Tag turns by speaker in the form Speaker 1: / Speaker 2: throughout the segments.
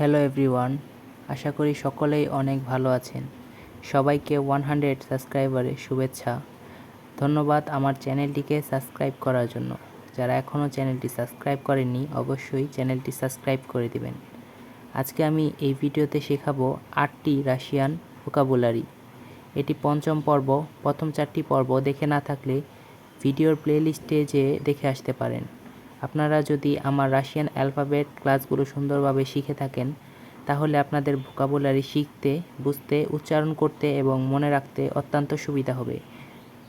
Speaker 1: Hello everyone আশা করি সকলেই অনেক ভালো আছেন। সবাইকে ওয়ান হান্ড্রেড সাবস্ক্রাইবারে শুভেচ্ছা। ধন্যবাদ আমার চ্যানেলটিকে সাবস্ক্রাইব করার জন্য। যারা এখনও চ্যানেলটি সাবস্ক্রাইব করেননি, অবশ্যই চ্যানেলটি সাবস্ক্রাইব করে দিবেন। আজকে আমি এই ভিডিওতে শেখাবো আটটি রাশিয়ান ভোকাবুলারি এটি পঞ্চম পর্ব, প্রথম চারটি পর্ব, দেখে না থাকলে ভিডিওর প্লেলিস্টে যেয়ে দেখে আসতে পারেন। আপনারা যদি আমার রাশিয়ান অ্যালফাবেট ক্লাসগুলো সুন্দরভাবে শিখে থাকেন, তাহলে আপনাদের ভোকাবুলারি শিখতে, বুঝতে, উচ্চারণ করতে এবং মনে রাখতে অত্যন্ত সুবিধা হবে।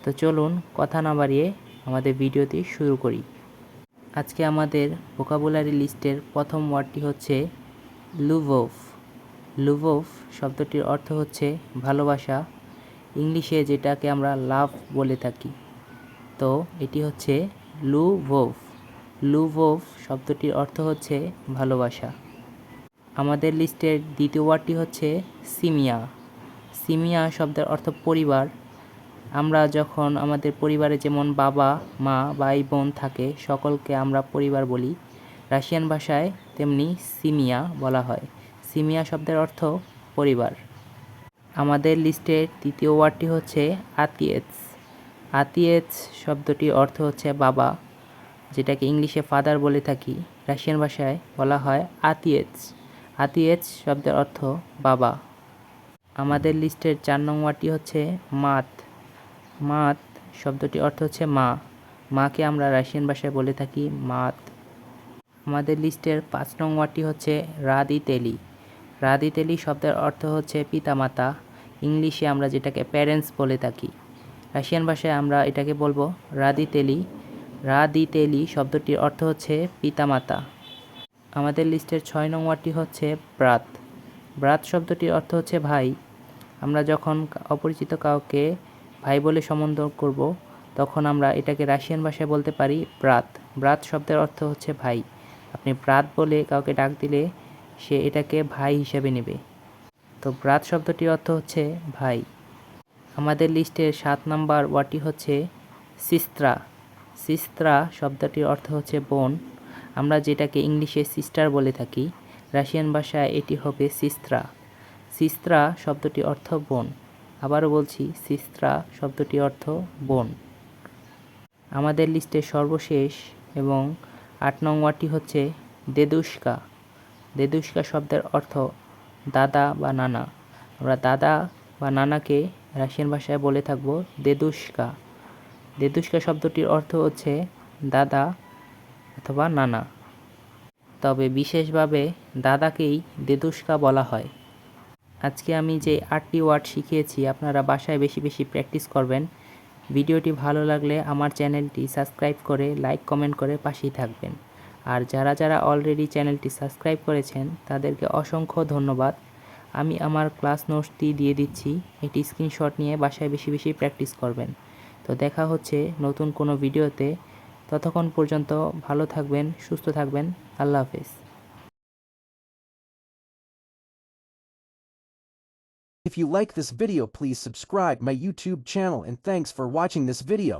Speaker 1: তো চলুন কথা না বাড়িয়ে আমাদের ভিডিওটি শুরু করি। আজকে আমাদের ভোকাবুলারি লিস্টের প্রথম ওয়ার্ডটি হচ্ছে লুভোভ। লুভোভ শব্দটির অর্থ হচ্ছে ভালোবাসা। ইংলিশে যেটাকে আমরা লাভ বলে থাকি। তো এটি হচ্ছে লুভোভ। লুভোভ শব্দটির অর্থ হচ্ছে ভালোবাসা। আমাদের লিস্টের দ্বিতীয় ওয়ার্ডটি হচ্ছে সিমিয়া। সিমিয়া শব্দের অর্থ পরিবার। আমরা যখন আমাদের পরিবারে যেমন বাবা, মা, ভাই, বোন থাকে, সকলকে আমরা পরিবার বলি। রাশিয়ান ভাষায় তেমনি সিমিয়া বলা হয়। সিমিয়া শব্দের অর্থ পরিবার। আমাদের লিস্টের তৃতীয় ওয়ার্ডটি হচ্ছে আতিয়েৎস। আতিয়েৎস শব্দটির অর্থ হচ্ছে বাবা। যেটাকে ইংলিশে ফাদার বলে থাকি, রাশিয়ান ভাষায় বলা হয় আতিয়েৎস। আতিয়েৎস শব্দের অর্থ বাবা। আমাদের লিস্টের চার নং ওয়ার্ডটি হচ্ছে মাত। মাত শব্দটির অর্থ হচ্ছে মা। মাকে আমরা রাশিয়ান ভাষায় বলে থাকি মাত। আমাদের লিস্টের পাঁচ নং ওয়ার্ডটি হচ্ছে রাদি তেলি রাদি তেলি শব্দের অর্থ হচ্ছে পিতামাতা। ইংলিশে আমরা যেটাকে প্যারেন্টস বলে থাকি। রাশিয়ান ভাষায় আমরা এটাকে বলব রাদি তেলি রাদি তেলি শব্দটির অর্থ হচ্ছে পিতামাতা। আমাদের লিস্টের ছয় নং হচ্ছে ব্রাত। ব্রাত শব্দটির অর্থ হচ্ছে ভাই। আমরা যখন অপরিচিত কাউকে ভাই বলে সম্বোধন করব, তখন আমরা এটাকে রাশিয়ান ভাষায় বলতে পারি ব্রাত। ব্রাত শব্দের অর্থ হচ্ছে ভাই। আপনি ব্রাত বলে কাউকে ডাক দিলে সে এটাকে ভাই হিসেবে নেবে। তো ব্রাত শব্দটির অর্থ হচ্ছে ভাই। আমাদের লিস্টের সাত নাম্বার ওয়ার্ডটি হচ্ছে সিস্ত্রা। সিস্ত্রা শব্দটির অর্থ হচ্ছে বোন। আমরা যেটাকে ইংলিশে সিস্টার বলে থাকি, রাশিয়ান ভাষায় এটি হবে সিস্ত্রা। সিস্ত্রা শব্দটি অর্থ বোন। আবারও বলছি, সিস্ত্রা শব্দটি অর্থ বোন। আমাদের লিস্টে সর্বশেষ এবং আট নং ওয়ার্ডটি হচ্ছে দেদুস্কা। দেদুস্কা শব্দের অর্থ দাদা বা নানা। আমরা দাদা বা নানাকে রাশিয়ান ভাষায় বলে থাকব দেদুস্কা। দেদুস্কা শব্দটির অর্থ হচ্ছে দাদা অথবা নানা। তবে বিশেষভাবে দাদাকেই দেদুস্কা বলা হয়। আজকে আমি যে আটটি ওয়ার্ড শিখিয়েছি, আপনারা বাসায় বেশি বেশি প্র্যাকটিস করবেন। ভিডিওটি ভালো লাগলে আমার চ্যানেলটি সাবস্ক্রাইব করে লাইক, কমেন্ট করে পাশেই থাকবেন। আর যারা যারা অলরেডি চ্যানেলটি সাবস্ক্রাইব করেছেন, তাদেরকে অসংখ্য ধন্যবাদ। আমি আমার ক্লাস নোটসটি দিয়ে দিচ্ছি এটি স্ক্রিনশট নিয়ে বাসায় বেশি বেশি প্র্যাকটিস করবেন। তো দেখা হচ্ছে নতুন কোনো ভিডিওতে ততক্ষণ পর্যন্ত ভালো থাকবেন সুস্থ থাকবেন আল্লাহ হাফেজ
Speaker 2: If you like this video please subscribe my YouTube channel and thanks for watching this video.